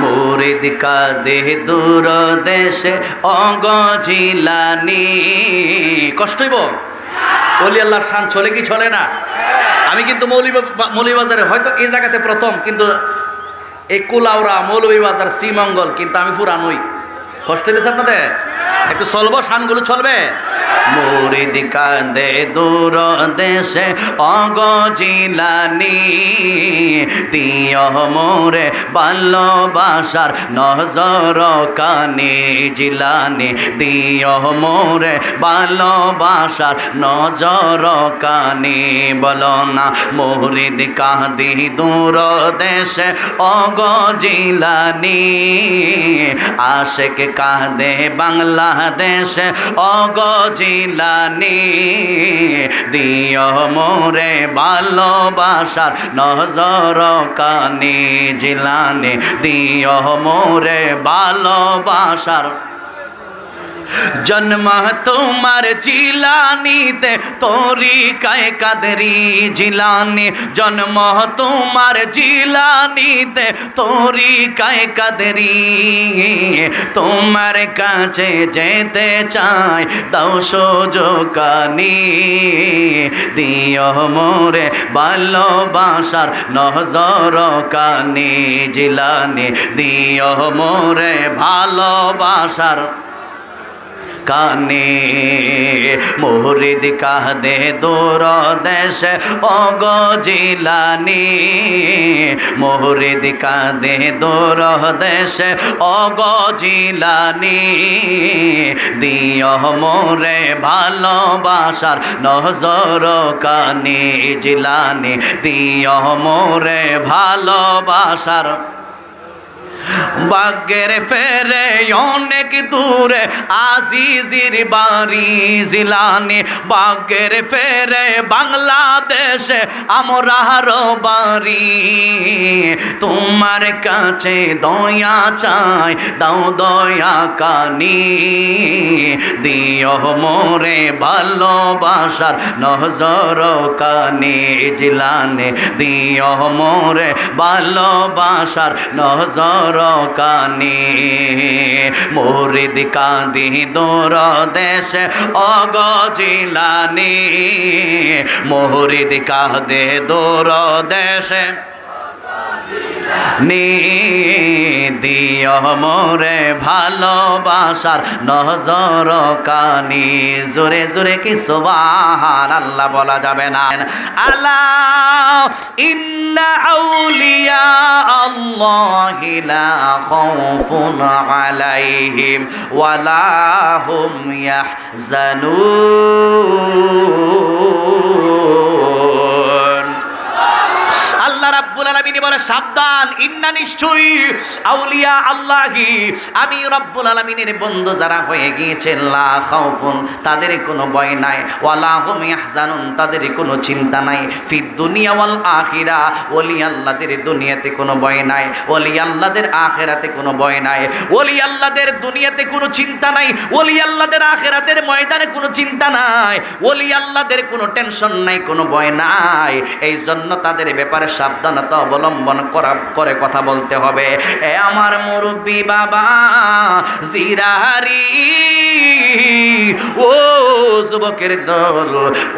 মুরিদ কাদে দূর দেশে অগজিলানি কষ্ট হইব? অলি আল্লাহর শান চলে কি চলে না? আমি কিন্তু মৌলী মৌলভীবাজারে হয়তো এই জায়গাতে প্রথম, কিন্তু এই কুলাউরা মৌলভীবাজার, শ্রীমঙ্গল, কিন্তু আমি পুরানই কষ্ট হইতেছে আপনাদের? একটু চলবো শানগুলো চলবে? মুরিদ কান্দে দূর দেশে অগজিলানি দিয় মোরে ভালোবাসার নজর কানে জিলানি। দিয় মোরে ভালোবাসার নজর কানে। বলো না, মুরিদ কাঁদি দূর দেশে অগজিলানি আশেক কাঁদে বাংলাদেশে অগজিলানি দিয় মোরে ভালোবাসার নজর কানি। জিলানি দিয় মোরে ভালোবাসার জন্ম তোমার জিলানিতে তোরি কায় কাদরি জিলানি। জন্ম তোমার জিলানিতে তোরি কায় কাদরি। তোমার কাছে যেতে চাই, দাও সোজকানি দিও মোরে ভালোবাসার নজর কানি, জিলানি। দিও মোরে ভালোবাসার কানে। মোহরিদ কাহদে দূর দেশ অগজিলানি মোহরিদ কাহদে দূর দেশ অগজিলানি দিয় মোরে ভালোবাসার নজর কানে জিলানি। দিয় মোরে ভালোবাসার বাগের ফেরে অনেক দূরে আজিজির বাড়ি জিলানি। বাগের ফেরে বাংলাদেশে আমরার বাড়ি। তোমার কাছে দয়া চাই, দাও দয়া কানি। দিও মোরে ভালোবাসার নজর কানে জিলানে। দিও মোরে ভালোবাসার নজর কানে মুরিদ কাঁদি দূর দেশ অগজিলানি। মুরিদ কাঁদে দূর দেশে নি দিয় মোরে ভালোবাসার নজর কানি। জোরে জোরে কি সুবাহান আল্লাহ বলা যাবে না? আল্লাহ, ইন্না আউলিয়া আল্লাহি লা খাউফুন আলাইহিম ওয়ালা হুম রাব্বুল আলামিন বলে, সাবধান, ইন্না নিশ্চয়ই আউলিয়া আল্লাহি। আমি রব্বুল আলামিনের বন্ধু যারা হয়ে গিয়েছে, লা খাউফুন, তাদের কোনো ভয় নাই। ওয়ালা হুম ইয়াহজানুন, তাদের কোনো চিন্তা নাই। ফি দুনিয়া ওয়াল আখিরা ওলি আল্লাহদের দুনিয়াতে কোনো ভয় নাই। ওলি আল্লাহদের আখিরাতে কোনো ভয় নাই। ওলি আল্লাহদের দুনিয়াতে কোনো চিন্তা নাই। ওলি আল্লাহদের আখিরাতের ময়দানে কোনো চিন্তা নাই। ওলি আল্লাহদের কোনো টেনশন নাই, কোনো ভয় নাই। এই জন্য তাদের ব্যাপারে সাবধানতা অবলম্বন করা, করে কথা বলতে হবে। এ আমার মুরব্বী বাবা, জিরাহারি। ও যুবকের দল,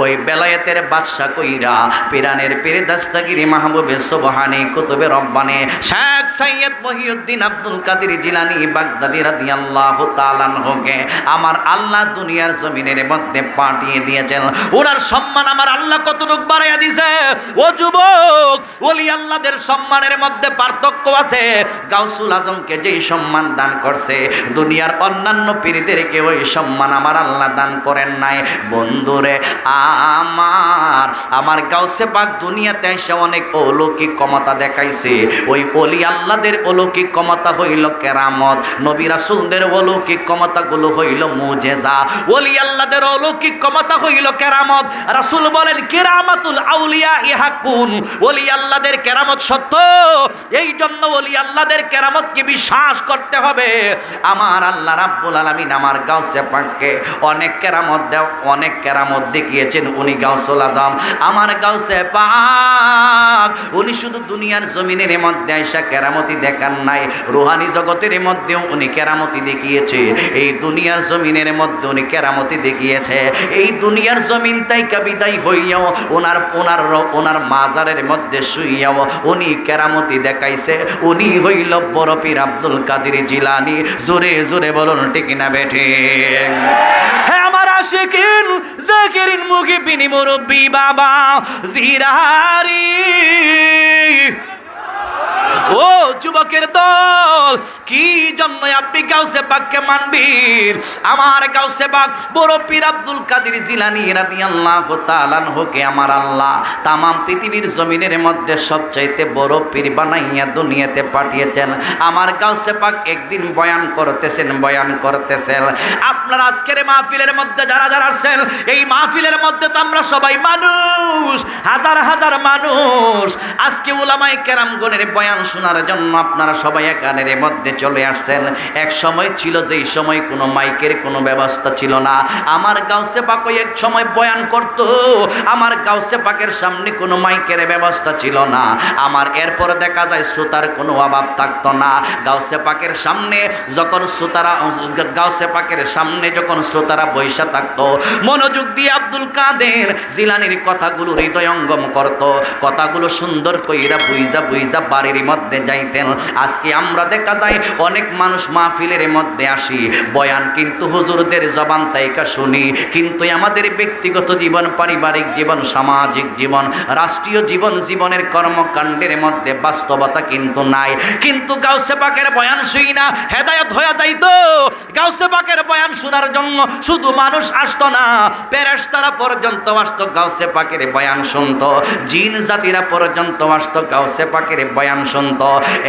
ওই বেলায়েতের বাদশা কইরা পিরানের পীরে দাস্তাগিরি মাহবুবে সুবহানি কুতুবে রব্বানে শেখ সৈয়দ মহিউদ্দিন আব্দুল কাদের জিলানি বাগদাদি রাদিয়াল্লাহু তাআলা হোকে আমার আল্লাহ দুনিয়ার জমিনের মধ্যে পাঠিয়ে দিয়েছেন। ওনার সম্মান আমার আল্লাহ কতটুক বাড়াইয়া দিছে? ও যুবক, ওলি আল্লাহদের সম্মানের মধ্যে পার্থক্য আছে। গাউসুল আজমকে যেই সম্মান দান করছে, দুনিয়ার অন্যান্য পীরদেরকে ওই সম্মান আমার আল্লাহ দান করেন নাই। বন্ধুরে, আমার আমার গাউসে পাক দুনিয়াতে এসে অনেক অলৌকিক ক্ষমতা দেখাইছে। ওই অলি আল্লাদের অলৌকিক ক্ষমতা হইল কেরামত, নবী রাসূলদের অলৌকিক ক্ষমতাগুলো হইল মুজেজা। অলি আল্লাদের অলৌকিক ক্ষমতা হইল কেরামত। রাসূল বলেন, কেরামাতুল আউলিয়া ইহাকুন। অলি আল্লাদের কেরামত সত্য? এই জন্য অলি আল্লাহদের কেরামতকে বিশ্বাস করতে হবে? আমার আল্লাহ রাব্বুল আলামিন আমার গাউসে পাককে অনেক কেরামত দেও, অনেক কেরামত দেখিয়েছেন, উনি গাউসুল আজম। আমার গাউসে পাক, উনি শুধু দুনিয়ার জমিনের মধ্যে আইসা কেরামতি দেখান নাই, রুহানি জগতের মধ্যেও উনি কেরামতি দেখিয়েছে। এই দুনিয়ার জমিনের মধ্যে উনি কেরামতি দেখিয়েছে। এই দুনিয়ার জমিন তাই বিদায় হইয়াও, ওনার ওনার ওনার মাজারের মধ্যে শুইয়াও উনি কেরামতি দেখাইছে। উনি হইল বড় পীর আব্দুল কাদির জিলানি। জোরে জোরে বলুন, ঠিক না বেঠে হ্যাঁ আমার আশিকিন মুরব্বি, বাবা, জিরারি। ও যুবকের দল, কি জন্য আপনি গাউসে পাককে মানবেন আমার গাউসে পাক বড় পীর আব্দুল কাদের জিলানি রাদিয়াল্লাহু তাআলা হোকে আমার আল্লাহ। তাম পৃথিবীর জমিনের মধ্যে সবচাইতে বড় পীর বানাইয়া দুনিয়াতে পাঠিয়েছেন। আমার গাউসে পাক একদিন বয়ান করতেছেন বয়ান করতেছেন। আপনার আজকের মাহফিলের মধ্যে যারা যারা আসছেন, এই মাহফিলের মধ্যে তো আমরা সবাই মানুষ, হাজার হাজার মানুষ। আজকে উলামায়ে কেরামগণের বয়ান শোনার জন্য আপনারা সবাই এখানের মধ্যে চলে আসছেন। এক সময় ছিল যেই সময় কোনো মাইকের কোনো ব্যবস্থা ছিল না। আমার গাউসে পাক ওই এক সময় বয়ান করত, আমার গাউসে পাকের সামনে কোনো মাইকের ব্যবস্থা ছিল না। আমার এরপরে দেখা যায় শ্রোতার কোনো অভাব থাকতো না। গাউসে পাকের সামনে যখন শ্রোতারা গাউসে পাকের সামনে যখন শ্রোতারা বৈশা থাকতো, মনোযোগ দিয়ে আব্দুল কাদের জিলানির কথাগুলো হৃদয়ঙ্গম করত। কথাগুলো সুন্দর কইরা বুইজা বুইজা বাড়ির মধ্যে যাইতেন। আজকে আমরা দেখা যায় অনেক মানুষ মাহফিলের মধ্যে আসি। বয়ান কিন্তু হুজুরদের জবান তাইকা শুনি। কিন্তু আমাদের ব্যক্তিগত জীবন, পারিবারিক জীবন, সামাজিক জীবন, রাষ্ট্রীয় জীবন, জীবনের কর্মকাণ্ডের মধ্যে বাস্তবতা কিন্তু নাই। কিন্তু গাউসে পাকের বয়ান শুই না, হেদায়ত হয়ে যাইতো। গাউসে পাকের বয়ান শোনার জন্য শুধু মানুষ আসতো না পেরেস্তারা পর্যন্ত আসতো, গাউসে পাকের বয়ান শুনতো। জিন জাতিরা পর্যন্ত আসতো, গাউসে পাকের বয়ান শুনতো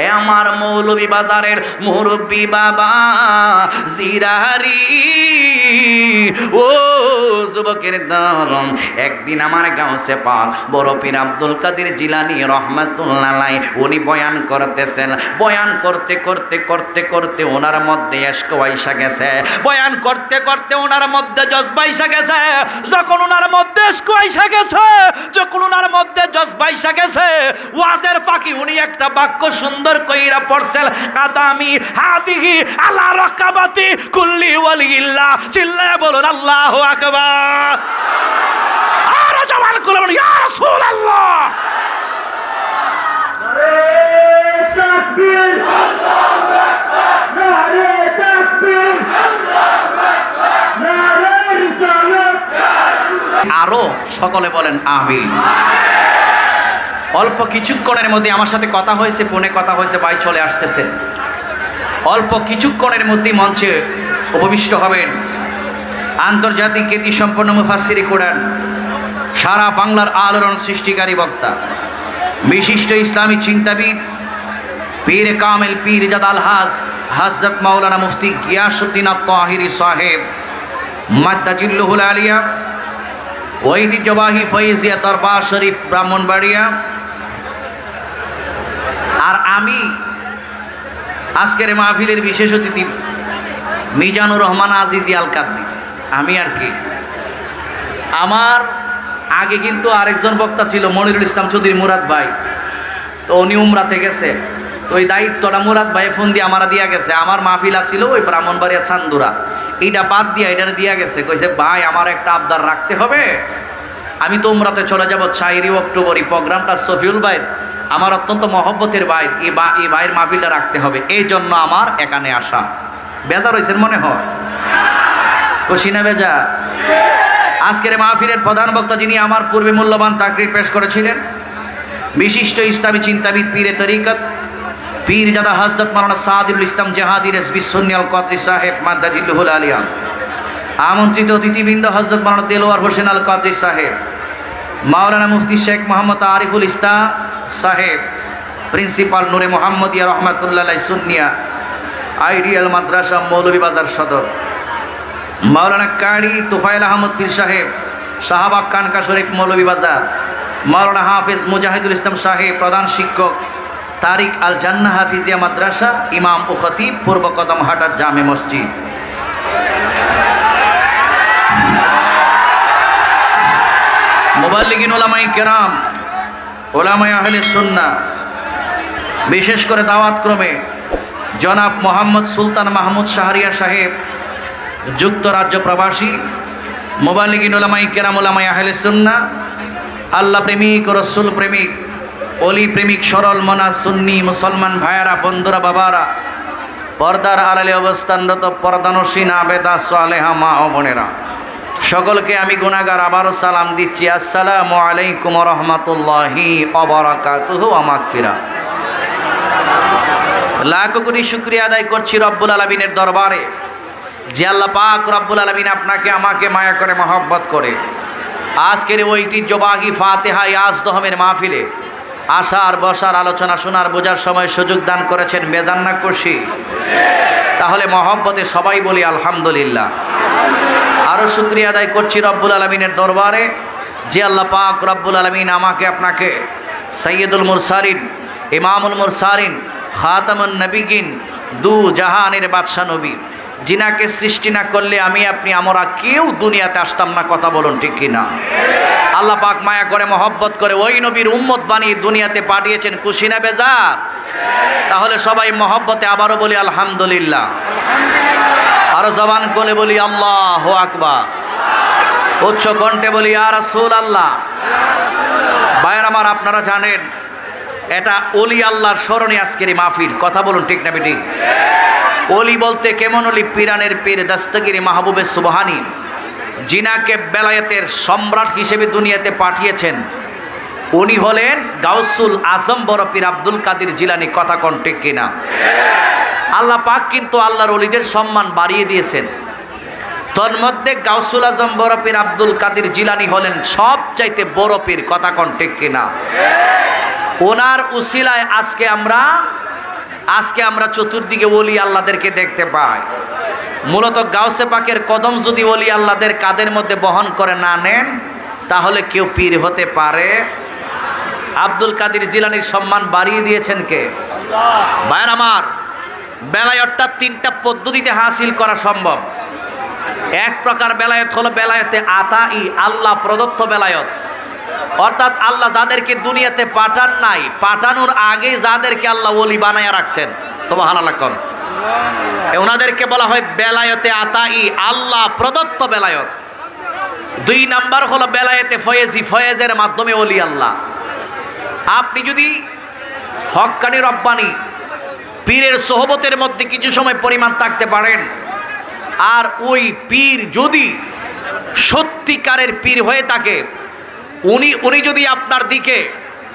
এ আমার মৌলভী বাজারের মুরব্বী বাবা জিরারি ও যুবকের দল, একদিন আমার গাউসে পাক, বড় পীর আব্দুল কাদের জিলানি রহমাতুল্লাহ উনি বয়ান করতেছেন। বয়ান করতে করতে করতে করতে ওনার মধ্যে এসকো আইসা গেছে। বয়ান করতে করতে ওনার মধ্যে জজবা আইসা গেছে। যখন ওনার মধ্যে এসকো আইসা গেছে, যখন ওনার মধ্যে জজবা আইসা গেছে, ওয়াজের পাখি উনি একটা বাক্য সুন্দর কইরা পড়ছেন, আদামি হাদিহি আলা রকাবাতি কুল্লি ওয়ালিল্লাহ। চিল্লায় বলুন, আল্লাহু আকবার। আর জবান করে বলুন, ইয়া রাসূলুল্লাহ। আরও সকলে বলেন, আমিন। অল্প কিছুক্ষণের মধ্যে আমার সাথে কথা হয়েছে, ফোনে কথা হয়েছে, ভাই চলে আসতেছেন অল্প কিছুক্ষণের মধ্যেই মঞ্চে উপবিষ্ট হবেন আন্তর্জাতিক খ্যাতি সম্পন্ন মুফাসিরি কোরআন, সারা বাংলার আলোড়ন সৃষ্টিকারী বক্তা, বিশিষ্ট ইসলামী চিন্তাবিদ, পীর কামেল পীর জাদাল হাজ, হজরত মাওলানা মুফতি গিয়াসুদ্দিন আত্মাহিরি সাহেব মাদ্দাজিল্লুহুল আলিয়া, ঐতিহ্যবাহী ফৈজিয়া দরবার শরীফ ব্রাহ্মণবাড়িয়া আমি আজকের মাহফিলের বিশেষ অতিথি মিজানুর রহমান আজিজি আল কাদ্দি আমি আর কি? আমার আগে কিন্তু আরেকজন বক্তা ছিল মনিরুল ইসলাম চৌধুরী মুরাদ ভাই। তো উনি উমরাতে গেছে। ওই দায়িত্বটা মুরাদ ভাই ফোন দিয়ে আমার দিয়া গেছে। আমার মাহফিল আছিল ওই ব্রাহ্মণবাড়িয়া চান্দুরা এইটা বাদ দিয়া এটা দিয়া গেছে। কইছে, ভাই, আমার একটা আবদার রাখতে হবে। আমি তো উমরাতে চলে যাব চাইরি অক্টোবর এই প্রোগ্রামটা সফিউল ভাইয়ের, আমার অত্যন্ত মহব্বতের ভাই এই বা, এই ভাইয়ের মাহফিলটা রাখতে হবে। এই জন্য আমার এখানে আসা। বেজার হয়েছেন মনে হয়? খুশি না বেজা আজকের মাহফিলের প্রধান বক্তা যিনি আমার পূর্বে মূল্যবান তাকরির পেশ করেছিলেন, বিশিষ্ট ইসলামী চিন্তাবিদ পীরে তরিকত, পীর জাদা হজরত মালানা সাদিউল ইসলাম জাহাদির এস বিশ্বনিয়াল কদ্রি সাহেব মাদ্দাজিল্লুহুল আলিয়ান আমন্ত্রিত অতিথিবৃন্দ হজরত মাওলানা দেলোয়ার হোসেন আল কাদির সাহেব মাওলানা মুফতি শেখ মোহাম্মদ আরিফুল ইস্তা সাহেব, প্রিন্সিপাল নূরে মোহাম্মদিয়া রহমাতুল্লাহ সুন্নিয়া, আইডিয়াল মাদ্রাসা মৌলভীবাজার সদর। মাওলানা কারি তুফাইল আহমদ পীর সাহেব শাহবাগ কানকা শরীফ মৌলভীবাজার মাওলানা হাফিজ মুজাহিদুল ইসলাম সাহেব, প্রধান শিক্ষক, তারিক আল জান্না হাফিজিয়া মাদ্রাসা, ইমাম ও খতিব পূর্ব কদম হাটার জামে মসজিদ। মোবাল্লিগিন ওলামাই কেরাম ওলামাই আহলে সুন্না, বিশেষ করে দাওয়াত ক্রমে জনাব মোহাম্মদ সুলতান মাহমুদ শাহরিয়া সাহেব, যুক্তরাজ্য প্রবাসী, মোবাল্লিগিন ওলামাই কেরাম ওলামাই আহলে সুন্না, আল্লাহ প্রেমিক ও রসুল প্রেমিক অলি প্রেমিক, সরল মনা সুন্নি মুসলমান ভাইয়ারা, বন্ধুরা, বাবারা, পর্দার আড়ালে অবস্থানরত পর্দানসীন আবেদা সালেহা মা ও বোনেরা। সকলকে আমি গুণাগার আবারও সালাম দিচ্ছি। আসসালামু আলাইকুম রহমতুল্লাহি অবরাকাতুহু আমাক ফিরা লাখ কোটি শুক্রিয়া আদায় করছি রব্বুল আলমিনের দরবারে। যে আল্লাহ পাক রব্বুল আলমিন আপনাকে, আমাকে মায়া করে মহব্বত করে। আজকের ঐতিহ্যবাহী ফাতেহা ইয়াজ দহমের মাহফিলে আসার বসার, আলোচনা, শোনার, বোঝার সময় সুযোগ দান করেছেন বেজান না খুশি? তাহলে মহব্বতে সবাই বলি আলহামদুলিল্লাহ। আরও শুক্রিয়া আদায় করছি রব্বুল আলমিনের দরবারে, যে আল্লাহ পাক রব্বুল আলমিন আমাকে, আপনাকে সৈয়দুল মুরসারিন ইমামুল মুরসারিন খাতামুন নবীগিন, দু জাহানের বাদশা নবী জিনাকে সৃষ্টি না করলে আমি, আপনি, আমরা কেউ দুনিয়াতে আসতাম না, কথা বলুন ঠিক কিনা? আল্লাহ পাক মায়া করে, মহব্বত করে, ওই নবীর উম্মত বানিয়ে দুনিয়াতে পাঠিয়েছেন কুশিনা বেজার। তাহলে সবাই মহব্বতে আবারও বলি আলহামদুলিল্লাহ। আরও জবান কোলে বলি আল্লাহ আকবা উচ্চ কণ্ঠে বলি আর রাসূল আল্লাহ ভাইয়ের আমার, আপনারা জানেন, এটা অলি আল্লাহর স্মরণে আজকের এই মাহফিল। কথা বলুন ঠিক না বেটি? অলি বলতে কেমন অলি পিরানের পীর দাস্তগিরি মাহবুবে সুবহানি, জিনাকে বেলায়েতের সম্রাট হিসেবে দুনিয়াতে পাঠিয়েছেন। উনি হলেন গাউসুল আজম বড় পীর আব্দুল কাদির জিলানি, কথা কন ঠিক কিনা? আল্লাহ পাক কিন্তু আল্লাহর অলিদের সম্মান বাড়িয়ে দিয়েছেন। তন্মধ্যে গাউসুল আজম বড় পীর আব্দুল কাদির জিলানি হলেন সবচাইতে বড় পীর, কথা কন ঠিক কিনা? ওনার উসিলায় আজকে আমরা আজকে আমরা চতুর্দিকে ওলি আল্লাহদেরকে দেখতে পাই। মূলত গাউসে পাকের কদম যদি ওলি আল্লাহদের কাদের মধ্যে বহন করে না নেন, তাহলে কেউ পীর হতে পারে। আব্দুল কাদির জিলানির সম্মান বাড়িয়ে দিয়েছেন কে? ভাইয়ের আমার বেলায়তটা তিনটা পদ্ধতিতে হাসিল করা সম্ভব। এক প্রকার বেলায়ত হলো বেলায়তে আতা ই আল্লাহ প্রদত্ত বেলায়ত। অর্থাৎ আল্লাহ যাদেরকে দুনিয়াতে পাঠান নাই, পাঠানোর আগে যাদেরকে আল্লাহ ওলি বানায়া রাখছেন। সোবাহান আল্লাহ কন ওনাদেরকে বলা হয় বেলায়তে আতাই, আল্লাহ প্রদত্ত বেলায়ত। দুই নাম্বার হলো বেলায়েতে ফয়েজি, ফয়েজের মাধ্যমে ওলি আল্লাহ। আপনি যদি হক্কানি রব্বানি, পীরের সোহবতের মধ্যে কিছু সময় পরিমাণ থাকতে পারেন, আর ওই পীর যদি সত্যিকারের পীর হয়ে থাকে উনি উনি যদি আপনার দিকে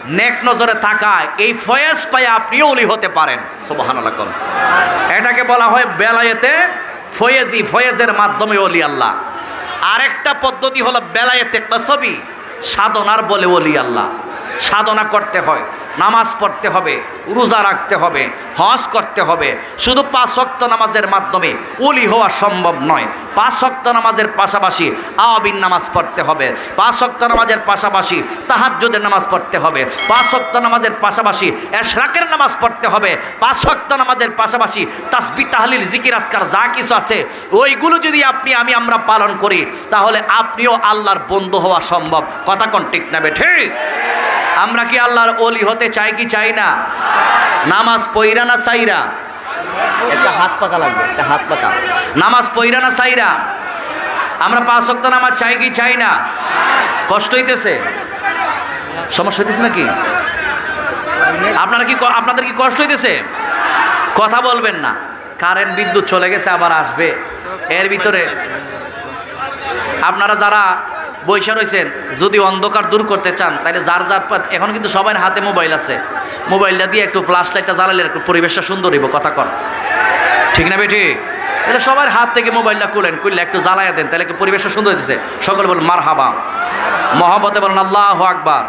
নেক নজরে তাকায়, এই ফয়েজ পায়ে আপনিও উলি হতে পারেন। সোবাহান এটাকে বলা হয় বেলায়েতে ফয়েজি, ফয়েজের মাধ্যমে অলি আল্লাহ। আরেকটা পদ্ধতি হলো বেলায়েতে কসবি, সাধনার বলে অলি আল্লাহ। সাধনা করতে হয়, নামাজ পড়তে হবে, রোজা রাখতে হবে, হজ করতে হবে। শুধু পাঁচ ওয়াক্ত নামাজের মাধ্যমে উলি হওয়া সম্ভব নয়। পাঁচ ওয়াক্ত নামাজের পাশাপাশি আওয়াবিন নামাজ পড়তে হবে। পাঁচ ওয়াক্ত নামাজের পাশাপাশি তাহাজ্জুদের নামাজ পড়তে হবে। পাঁচ ওয়াক্ত নামাজের পাশাপাশি এশরাকের নামাজ পড়তে হবে। পাঁচ ওয়াক্ত নামাজের পাশাপাশি তাসবি, তাহলিল, জিকির, আজকার যা কিছু আছে, ওইগুলো যদি আপনি, আমি, আমরা পালন করি, তাহলে আপনিও আল্লাহর বন্ধু হওয়া সম্ভব। কথা কোন ঠিক নেবে ঠিক? আমরা কি আল্লাহর অলি হতে চাই কি চাই না? নামাজ পইরা না সাইরা? একটা হাত পাকা লাগবে, একটা হাত পাকা। নামাজ পইরা না সাইরা? আমরা পাঁচ ওয়াক্ত নামাজ চাই কি চাই না? কষ্ট হইতেছে? সমস্যা হইতেছে নাকি? আপনারা ক- আপনাদের কি কষ্ট হইতেছে? কথা বলবেন না। কারেন্ট, বিদ্যুৎ চলে গেছে, আবার আসবে। এর ভিতরে আপনারা যারা বৈশা রয়েছেন যদি অন্ধকার দূর করতে চান তাহলে যার যার এখন কিন্তু সবার হাতে মোবাইল আছে। মোবাইলটা দিয়ে একটু ফ্লাশ লাইটটা জ্বালালে একটু পরিবেশটা সুন্দর হইব, কথা কন। ঠিক না বেটি? তাহলে সবার হাত থেকে মোবাইলটা খুলেন খুললে একটু জ্বালাইয়া দেন তাহলে পরিবেশটা সুন্দর হইতেছে। সকলে বলেন মার হাবা মহাবতে বলেন, আল্লাহ আকবার।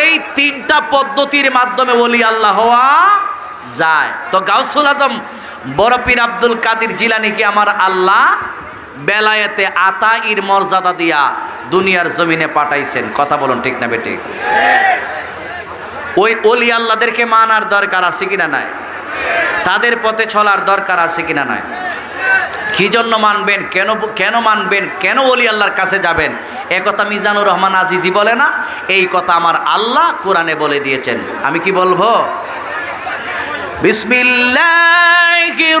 এই তিনটা পদ্ধতির মাধ্যমে বলি আল্লাহ হওয়া যায়। তো গাউসুল আজম, বড় পীর আব্দুল কাদির জিলানিকে আমার আল্লাহ বেলায়েতে আতা ইর মর্যাদা দিয়া দুনিয়ার জমিনে পাঠাইছেন। কথা বলুন ঠিক না বেঠিক? ওই অলি আল্লাহদেরকে মানার দরকার আছে কিনা নাই? তাদের পথে চলার দরকার আছে কিনা নাই? কি জন্য মানবেন? কেন কেন মানবেন? কেন অলি আল্লাহর কাছে যাবেন? এ কথা মিজানুর রহমান আজিজি বলে না? এই কথা আমার আল্লাহ কোরআনে বলে দিয়েছেন। আমি কি বলব? বিসমিল্লাহির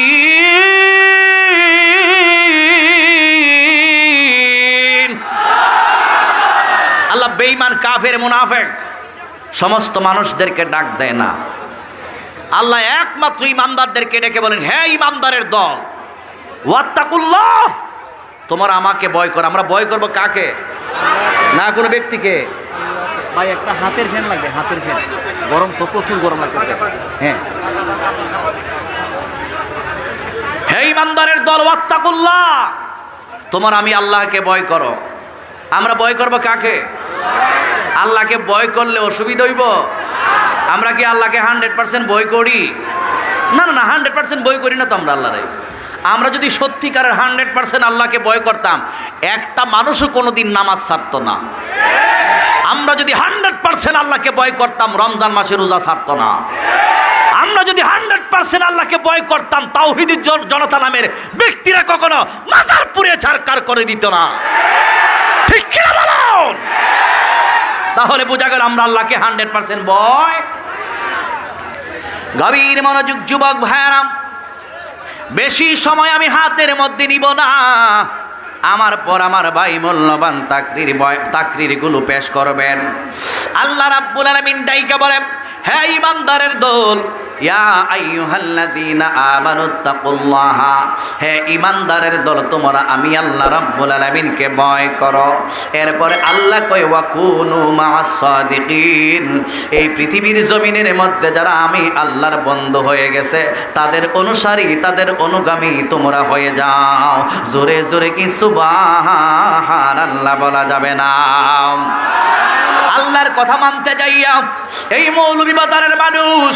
কাফের মুনাফেক। সমস্ত মানুষদেরকে ডাক দেয় না। আল্লাহ একমাত্র ইমানদারদেরকে ডেকে বলেন হ্যাঁ ইমানদারের দল ওয়াত্তাকুল্লাহ তোমার আমাকে বয় কর। আমরা বয় করব কাকে? না কোনো ব্যক্তিকে। ভাই একটা হাতের ফ্যান লাগবে হাতের ফ্যান। গরম তো প্রচুর গরম লাগতেছে। হ্যাঁ। হে ইমানদারের দল ওয়াত্তাকুল্লাহ তোমার আমি আল্লাহকে বয় করো। আমরা বয় করব কাকে? আল্লাহকে ভয় করলে অসুবিধা হইব? আমরা কি আল্লাহকে হান্ড্রেড পার্সেন্ট বই করি? না না না হান্ড্রেড পার্সেন্ট বই করি না তো আমরা আল্লাহরে। আমরা যদি সত্যিকারের হান্ড্রেড পার্সেন্ট আল্লাহকে ভয় করতাম, একটা মানুষও কোনোদিন নামাজ ছাড়তো না। আমরা যদি হান্ড্রেড পার্সেন্ট আল্লাহকে ভয় করতাম, রমজান মাসে রোজা ছাড়তো না। আমরা যদি হান্ড্রেড পার্সেন্ট আল্লাহকে ভয় করতাম তাওহিদি জন- জনতা নামের ব্যক্তিরা কখনো মাজার পুড়ে ছাড়কার করে দিত না। ঠিক কিনা তাহলে বোঝা গেল আমরা আল্লাহকে হান্ড্রেড পার্সেন্ট বয় গভীর মনোযোগ যুবক ভাইয়ারাম, বেশি সময় আমি হাতের মধ্যে নিব না। আমার পর আমার ভাই মূল্যবান তাকরির তাকরিরগুলো পেশ করবেন। আল্লাহ রাব্বুল আলামিন ডাইকা বলেন হ্যাঁ ইমানদারের দল ইয়া আইয়ুহাল্লাযীনা আমানুত্তাকুল্লাহা হে ইমানদারের দল, তোমরা আমি আল্লাহ রাব্বুল আলামিনকে ভয় করো। এরপরে আল্লাহ কয়, ওয়াকুনু মা'আস সাদিকিন। এই পৃথিবীর জমিনের মধ্যে যারা আমি আল্লাহর বন্ধু হয়ে গেছে, তাদের অনুসারী, তাদের অনুগামী তোমরা হয়ে যাও। জোরে জোরে কি সুবাহান আল্লাহ বলা যাবে না? আল্লাহর কথা মানতে যাইয়া এই মৌলভীবাজারের মানুষ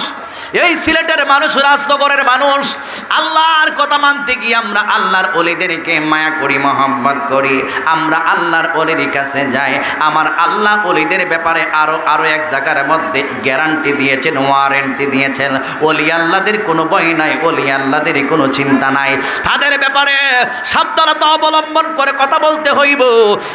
এই সিলেটের মানুষ, রাজনগরের মানুষ, আল্লাহর কথা মানতে গিয়ে আমরা আল্লাহর অলিদেরকে মায়া করি মোহাম্মত করি। আমরা আল্লাহর অলির কাছে যাই। আমার আল্লাহ অলিদের ব্যাপারে আরও আরও এক জায়গার মধ্যে গ্যারান্টি দিয়েছেন ওয়ারেন্টি দিয়েছেন। অলি আল্লাহদের কোনো ভয় নাই অলি আল্লাহদের কোনো চিন্তা নাই। তাদের ব্যাপারে সাবধানতা অবলম্বন করে কথা বলতে হইব।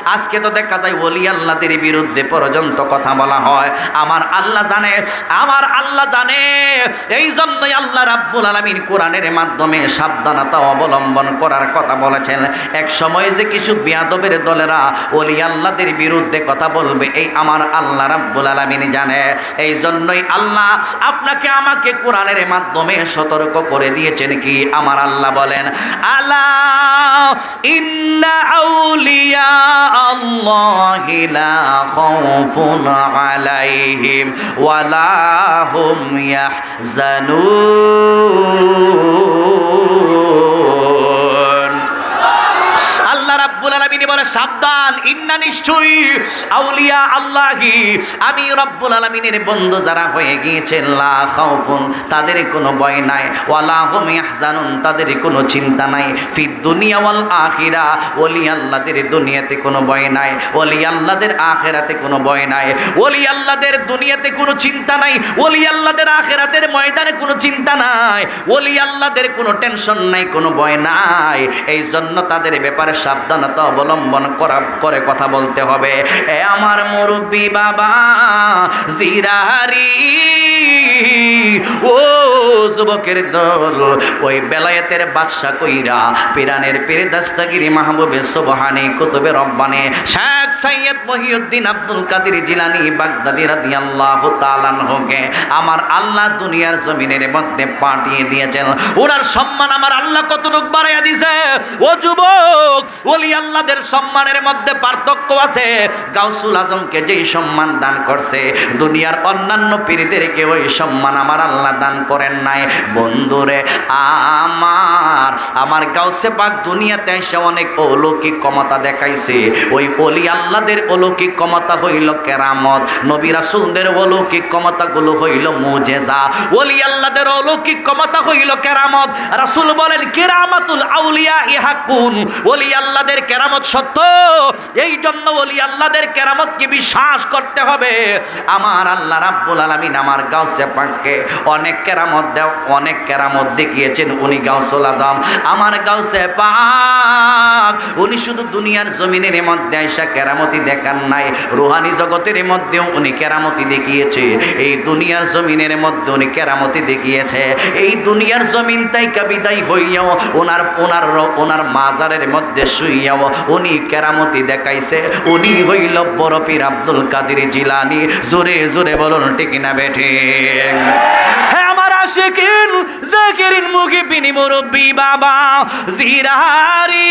আজকে তো দেখা যায় অলি আল্লাহদের বিরুদ্ধে পর্যন্ত কথা বলা হয়। আমার আল্লাহ জানে, আমার আল্লাহ জানে। এই জন্যই আল্লাহ রাব্বুল আলামিন কোরআনের মাধ্যমে সাবধানতা অবলম্বন করার কথা বলেছেন। এক সময় যে কিছু বিয়াদবের দলেরা অলি আল্লাহদের বিরুদ্ধে কথা বলবে, এই আমার আল্লাহ রাব্বুল আলামিন জানে। এই জন্যই আল্লাহ আপনাকে আমাকে কোরআনের মাধ্যমে সতর্ক করে দিয়েছেন কি? আমার আল্লাহ বলেন, আলা ইন্না আউলিয়া আল্লাহি ইয়াহজানুন আমি রব্বুল আলামিনের বন্ধু যারা হয়ে গিয়েছেন লা খাউফুন, তাদের কোনো নাই। ওয়ালা হুম ইয়াহজানুন, তাদের কোনো চিন্তা নাই। ফি দুনিয়া ওয়াল আখিরা ওলি আল্লাহদের দুনিয়াতে কোনো ভয় নাই। ওলি আল্লাহদের আখিরাতে কোনো ভয় নাই। ওলি আল্লাহদের দুনিয়াতে কোনো চিন্তা নাই। ওলি আল্লাহদের আখিরাতের ময়দানে কোনো চিন্তা নাই। ওলি আল্লাহদের কোনো টেনশন নাই, কোনো ভয় নাই। এই জন্য তাদের ব্যাপারে সাবধানতা অবলম্বন করা, করে কথা বলতে হবে। এ আমার মুরব্বী বাবা জিরাহারি ও যুবকের দল, ওই বেলায়েতের বাদশা কইরা, পিরানের পীর দাস্তাগিরি মাহবুবে সুবহানি কুতুবে রব্বানি, শেখ সৈয়দ মহিউদ্দিন আব্দুল কাদির জিলানি বাগদাদি রাদিয়াল্লাহু তাআলা আনহুকে আমার আল্লাহ দুনিয়ার জমিনের মধ্যে পাঠিয়ে দিয়েছেন। ওনার সম্মান আমার আল্লাহ কতটুক বাড়াইয়া দিছে? ও যুবক, ওলি আল্লাহদের সম্মানের মধ্যে পার্থক্য আছে। গাউসুল আজমকে যেই সম্মান দান করছে, দুনিয়ার অন্যান্য পীরদেরকে ওই সম্মান আমার আল্লাহ দান করেন নাই। বন্ধুরে, আমার আমার গাউসে পাক দুনিয়াতে এসে অনেক অলৌকিক ক্ষমতা দেখাইছে। ওই অলি আল্লাহদের অলৌকিক ক্ষমতা হইল কেরামত, নবী রাসূলদের অলৌকিক ক্ষমতাগুলো হইল মুজেজা। ওলি আল্লাহদের অলৌকিক ক্ষমতা হইল কেরামত। রাসূল বলেন, কেরামাতুল আউলিয়া ইহাকুন ওলি আল্লাহদের কেরামত সত্য। এই জন্য বলি, আল্লাহদের কেরামতকে বিশ্বাস করতে হবে। আমার আল্লাহ রাব্বুল আলামিন আমার গাউসে পাককে অনেক কেরামত দেও, অনেক কেরামত দেখিয়েছেন। উনি গাউসুল আজম। আমার গাউসে পাক উনি শুধু দুনিয়ার জমিনের মধ্যে আইসা কেরামতি দেখান নাই। রুহানি জগতের মধ্যেও উনি কেরামতি দেখিয়েছে। এই দুনিয়ার জমিনের মধ্যে উনি কেরামতি দেখিয়েছে। এই দুনিয়ার জমিন তাই কাবিদাই হইয়াও, ওনার ওনার ওনার মাজারের মধ্যে শুইয়াও উনি কেরামতি দেখাইছে। উনি হইল বড় পীর আব্দুল কাদির জিলানি। জোরে জোরে বলুন, ঠিক না বেঠে হ্যাঁ আমার জাকিরিন মুখে বিনি মুরব্বি বাবা জিরারি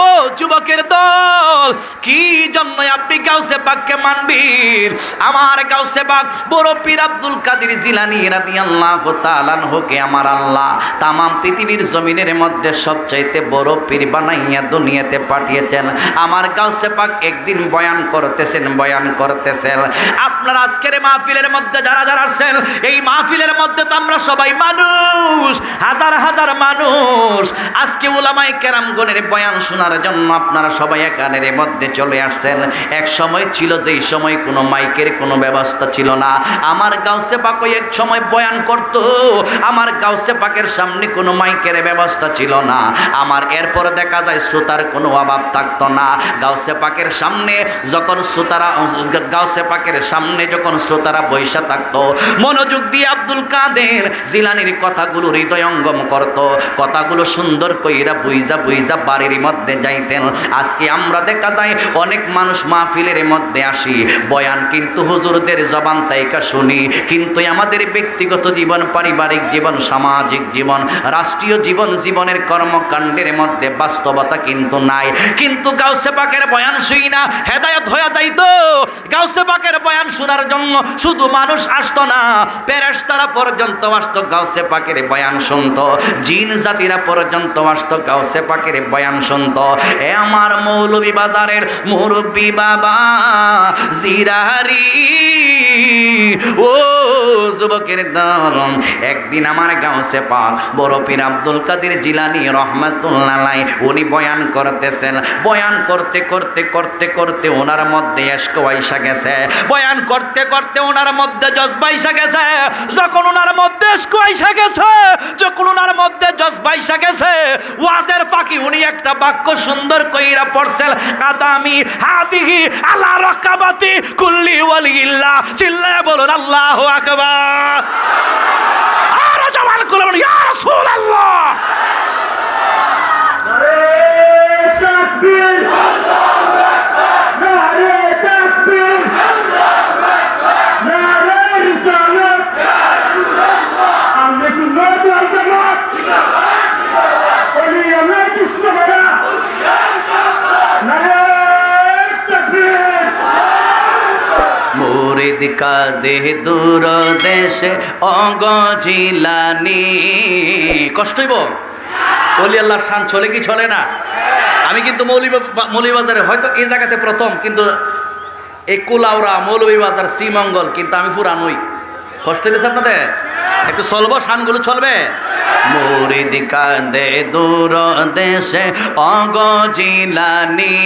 ও যুবকের দল, কি জন্য আপনি গাউসে পাককে মানবেন আমার গাউসে পাক বড় পীর আব্দুল কাদের জিলানি রাদিয়াল্লাহু তাআলা হোকে আমার আল্লাহ তামাম পৃথিবীর জমিনের মধ্যে সবচাইতে বড় পীর বানাইয়া দুনিয়াতে পাঠিয়েছেন। আমার গাউসে পাক একদিন বয়ান করতেছেন বয়ান করতেছেন। আপনার আজকের মাহফিলের মধ্যে যারা যারা আসছেন, এই মাহফিলের মধ্যে তো আমরা সবাই মানুষ, হাজার হাজার মানুষ। আজকে উলামায়ে কেরামগণের বয়ান শোনার জন্য আপনারা সবাই একানের মধ্যে চলে আসছেন। এক সময় ছিল, যেই সময় কোনো মাইকের কোনো ব্যবস্থা ছিল না। আমার গাউসে পাক ওই এক সময় বয়ান করত, আমার গাউসে পাকের সামনে কোনো মাইকের ব্যবস্থা ছিল না। আমার এরপর দেখা যায় শ্রোতার কোনো অভাব থাকতো না। গাউসে পাকের সামনে যখন শ্রোতারা, গাউসে পাকের সামনে যখন শ্রোতারা বৈশা থাকতো, মনোযোগ দিয়ে আব্দুল কাদের জিলানির কথাগুলো হৃদয়ঙ্গম করত। কথাগুলো সুন্দর কইরা বুইজা বুইজা বাড়ির মধ্যে যাইতেন। আজকে আমরা দেখা যায় অনেক মানুষ মাহফিলের মধ্যে আসি। বয়ান কিন্তু হুজুরদের জবান তাইকা শুনি। কিন্তু আমাদের ব্যক্তিগত জীবন, পারিবারিক জীবন, সামাজিক জীবন, রাষ্ট্রীয় জীবন, জীবনের কর্মকাণ্ডের মধ্যে বাস্তবতা কিন্তু নাই। কিন্তু গাউসে পাকের বয়ান শুই না, হেদায়ত হয়ে যাইতো গাউসে পাকের বয়ান শোনার জন্য শুধু মানুষ আসতো না পেরেশতারা পর্যন্ত আসতো, গাউসে পাকের বয়ান শুনতো। জিন জাতিরা পর্যন্ত আসতো, গাউসে পাকের বয়ান শুনতো। এ আমার মৌলভী বাজারের মুরব্বী বাবা জিরাহারি ও যুবকের দল একদিন আমার গাঁওসে পাক বড় পীর আব্দুল কাদের জিলানি রহমাতুল্লাহ উনি বয়ান করতেছেন। বয়ান করতে করতে করতে করতে ওনার মধ্যে এসক আইসা গেছে। বয়ান করতে করতে ওনার মধ্যে জজবা আইসা গেছে। যখন ওনার মধ্যে এসক আইসা গেছে, যখন ওনার মধ্যে জজবা আইসা গেছে, ওয়াজের পাখি উনি একটা বাক্য সুন্দর কইরা পড়ছেন আদামি হাদিহি আলা রকাবাতি কুল্লি ওয়ালিল্লাহ। চিল্লায় বলুন, আল্লাহ আকবার। আর জবান করে বলুন, ইয়া রাসূলুল্লাহ। নারে তাকবীর নারে তাকবীর নারে রিসালাত আমরা সুন্নাত ওয়াল জামাত ওলি আল্লাহ কৃষ্ণ ভাড়া নারে তাকবীর মুরিদ দেহ দূর দেশে অগজিলানি। কষ্ট হইব? অলি আল্লাহর শান চলে কি চলে না? আমি কিন্তু মৌলিবাজারে হয়তো এই জায়গাতে প্রথম, কিন্তু এই কুলাউরা মৌলভীবাজার, শ্রীমঙ্গল কিন্তু আমি পুরানই। কষ্ট হইতেছে আপনাদের? একটু চলবো, শানগুলো চলবে? মুরিদ কাঁদে দূর দেশে অগজিলানি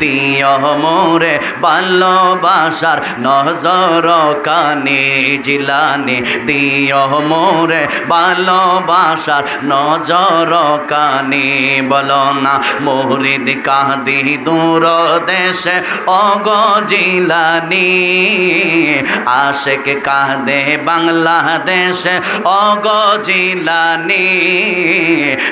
দিয় মোরে ভালোবাসার নজর কানে জিলানি দিয় মোরে ভালোবাসার নজর কানে, বলো না মুরিদ কাঁদি দূর দেশে অগজিলানি আশেক কাঁদে বাংলাদেশে অগজি জিলানি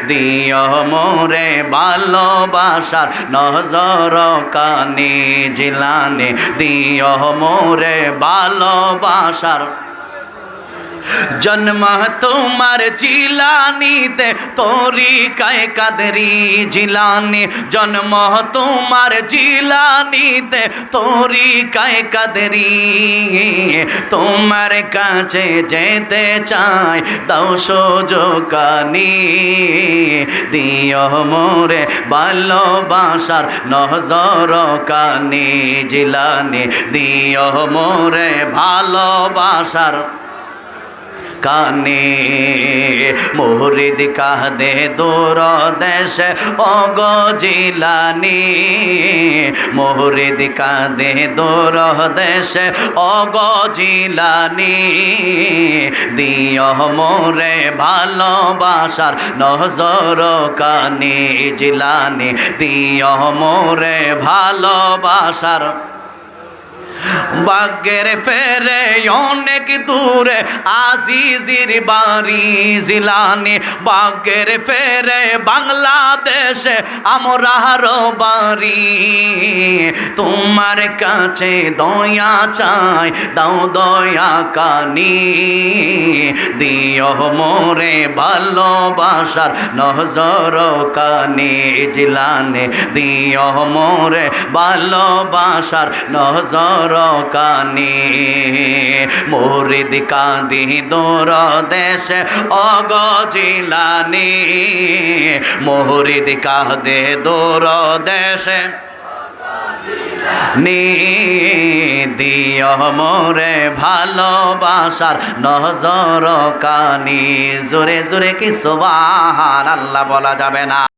দিও মোরে ভালোবাসার নজর কানি জিলানি দিয় মোরে ভালোবাসার জন্ম তোমার জিলানিতে তোরি কায় কাদরি জিলানি। জন্ম তোমার জিলানিতে তোরি কায় কাদরি। তোমার কাছে যেতে চাই, দাও সোজকানি দিও মোরে ভালোবাসার নজর কানি, জিলানি। দিও মোরে ভালোবাসার কানে মোহরিদ কাহদে দূর দেশ অগজিলানি মোহরিদ কাঁদে দূর দেশ অগজিলানি দিয় মোরে ভালোবাসার নজর কানে জিলানি। দিয় মোরে ভালোবাসার বাগের ফেরে অনেক দূরে আজিজির বাড়ি জিলানি। বাগের ফেরে বাংলাদেশে আমরার বাড়ি তোমার কাছে দয়া চাই, দাও দয়া কানি। দিও মোরে ভালোবাসার নজর কানি জিলানে। দিও মোরে ভালোবাসার নজর কানি মুরিদ কাঁদি দূর দেশ অগজিলানি। মুরিদ কাঁদে দূর দেশে দিও মোরে ভালোবাসার নজর কানি জোরে জোরে কি সোবাহার আল্লাহ বলা যাবে না?